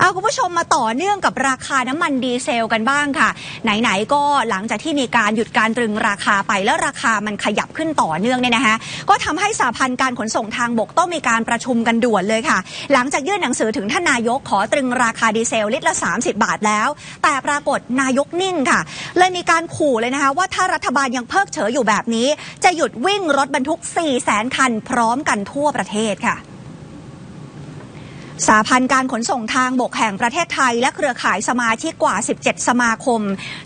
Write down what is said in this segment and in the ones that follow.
เอาคุณผู้ชมมาต่อเนื่องกับราคาน้ำมันดีเซลกันบ้างค่ะ ไหนๆก็หลังจากที่มีการหยุดการตรึงราคาไปแล้วราคามันขยับขึ้นต่อเนื่องเนี่ยนะคะก็ทำให้สาพันธ์การขนส่งทางบกต้องมีการประชุมกันด่วนเลยค่ะ หลังจากยื่นหนังสือถึงท่านนายกขอตรึงราคาดีเซลลิตรละ 30 บาทแล้ว แต่ปรากฏนายกนิ่งค่ะ เลยมีการขู่เลยนะคะว่าถ้ารัฐบาลยังเพิกเฉยอยู่แบบนี้ จะหยุดวิ่งรถบรรทุก4 0 0แสนคันพร้อมกันทั่วประเทศค่ะ สาพันธ์การขนส่งทางบกแห่งประเทศไทย และเครือข่ายสมาชิกกว่า 17 สมาคม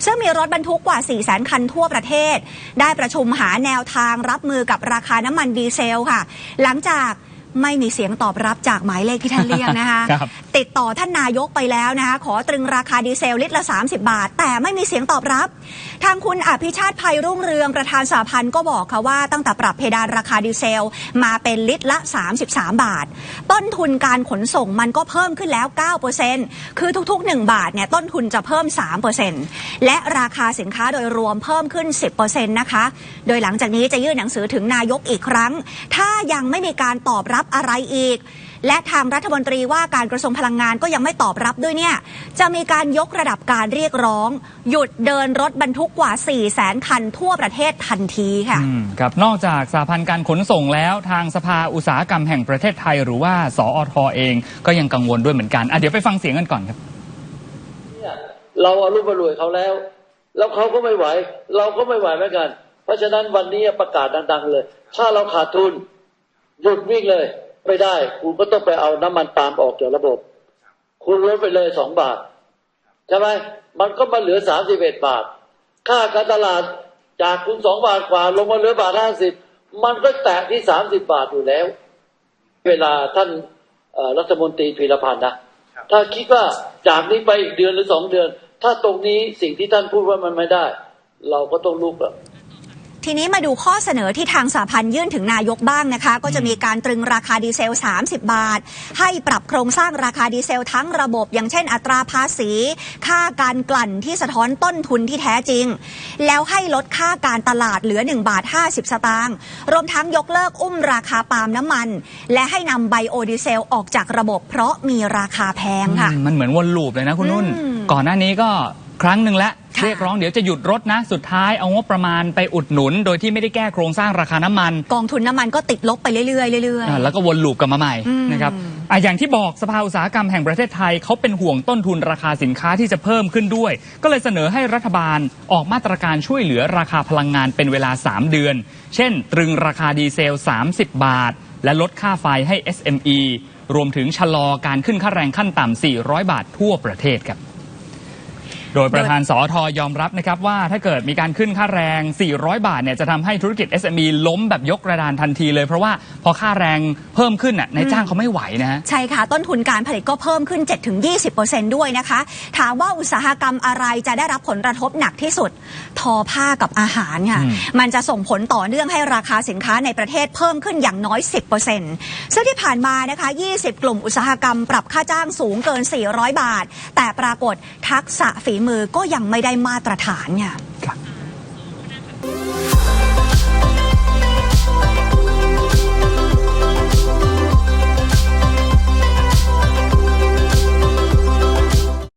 ซึ่งมีรถบรรทุกกว่า 4 0 0 0 0 คันทั่วประเทศ ได้ประชุมหาแนวทางรับมือกับราคาน้ำมันดีเซลค่ะ หลังจาก ไม่มีเสียงตอบรับจากหมายเลขที่ท่านเรียกนะคะ ครับ ติดต่อท่านนายกไปแล้วนะคะ ขอตรึงราคาดีเซลลิตรละ 30 บาท แต่ไม่มีเสียงตอบรับ ทางคุณอภิชาติภัยรุ่งเรืองประธานสาพันธ์ก็บอกค่ะว่าตั้งแต่ปรับเพดานราคาดีเซล มาเป็นลิตรละ 33 บาท ต้นทุนการขนส่งมันก็เพิ่มขึ้นแล้ว 9%คือทุกๆ 1 บาทเนี่ยต้นทุนจะเพิ่ม 3%และราคาสินค้าโดยรวมเพิ่มขึ้น 10%นะคะ โดยหลังจากนี้จะยื่นหนังสือถึงนายกอีกครั้ง ถ้ายังไม่มีการตอบรับอะไรอีก และทางรัฐมนตรีว่าการกระทรวงพลังงานก็ยังไม่ตอบรับด้วยเนี่ย จะมีการยกระดับการเรียกร้อง หยุดเดินรถบรรทุกกว่า 4 0 0 0 0 0คันทั่วประเทศทันทีค่ะอืมครับนอกจากสาพันธ์การขนส่งแล้วทางสภาอุตสาหกรรมแห่งประเทศไทย หรือว่าสอทเองก็ยังกังวลด้วยเหมือนกันอะเดี๋ยวไปฟังเสียงกันก่อนครับเนี่ยเราอารุ่มรวยเขาแล้ว แล้วเขาก็ไม่ไหว เราก็ไม่ไหวเหมือนกัน เพราะฉะนั้นวันนี้ประกาศดังๆเลย ถ้าเราขาดทุน หยุดวิ่งเลย ไม่ได้ คุณก็ต้องไปเอาน้ำมันปาล์มออกจากระบบ คุณลดไปเลยสองบาทใช่ไหมมันก็มาเหลือสามสิบเอ็ดบาท ค่าการตลาดจากคุณสองบาทกว่า ลงมาเหลือบาทห้าสิบมันก็แตะที่สามสิบบาทอยู่แล้ว เวลาท่านเอ่อรัฐมนตรีพีรพันธ์นะถ้าคิดว่าจากนี้ไปอีกเดือนหรือสองเดือน ถ้าตรงนี้สิ่งที่ท่านพูดว่ามันไม่ได้ เราก็ต้องลุกอะ ทีนี้มาดูข้อเสนอที่ทางสาพันธ์ยื่นถึงนายกบ้างนะคะ ก็จะมีการตรึงราคาดีเซล 30 บาท ให้ปรับโครงสร้างราคาดีเซลทั้งระบบ อย่างเช่นอัตราภาษี ค่าการกลั่นที่สะท้อนต้นทุนที่แท้จริง แล้วให้ลดค่าการตลาดเหลือ 1 บาท 50 สตางค์รวมทั้งยกเลิกอุ้มราคาปาล์มน้ำมัน และให้นำไบโอดีเซลออกจากระบบ เพราะมีราคาแพงค่ะอืมมันเหมือนวนลูปเลยนะคุณนุ่นอืมก่อนหน้านี้ก็ครั้งหนึ่งแล้วค่ะ เรียกร้องเดี๋ยวจะหยุดรถนะ สุดท้ายเอางบประมาณไปอุดหนุน โดยที่ไม่ได้แก้โครงสร้างราคาน้ำมัน กองทุนน้ำมันก็ติดลบไปเรื่อยๆเรื่อยอ่าแล้วก็วนลูปกลับมาใหม่อืมนะครับอะอย่างที่บอกสภาอุตสาหกรรมแห่งประเทศไทยเขาเป็นห่วงต้นทุนราคาสินค้าที่จะเพิ่มขึ้นด้วย ก็เลยเสนอให้รัฐบาลออกมาตรการช่วยเหลือราคาพลังงานเป็นเวลา 3 เดือน เช่น ตรึงราคาดีเซล 30 บาท และลดค่าไฟให้ SME รวมถึงชะลอการขึ้นค่าแรงขั้นต่ำ400 บาททั่วประเทศครับ โดยประธานสอทยอมรับนะครับว่าถ้าเกิดมีการขึ้นค่าแรง 400 บาทเนี่ยจะทำให้ธุรกิจ SME ล้มแบบยกระดานทันทีเลย เพราะว่าพอค่าแรงเพิ่มขึ้นน่ะนายจ้างเขาไม่ไหวนะฮะๆใช่ค่ะ ต้นทุนการผลิตก็เพิ่มขึ้น 7-20%ด้วยนะคะ ถามว่าอุตสาหกรรมอะไรจะได้รับผลกระทบหนักที่สุด ทอผ้ากับอาหารค่ะอืมมันจะส่งผลต่อเนื่องให้ราคาสินค้าในประเทศเพิ่มขึ้นอย่างน้อย 10%ซึ่งที่ผ่านมานะคะ 20 กลุ่มอุตสาหกรรมปรับค่าจ้างสูงเกิน 400 บาท แต่ปรากฏทักษะฝีมือก็ยังไม่ได้มาตรฐานค่ะครับ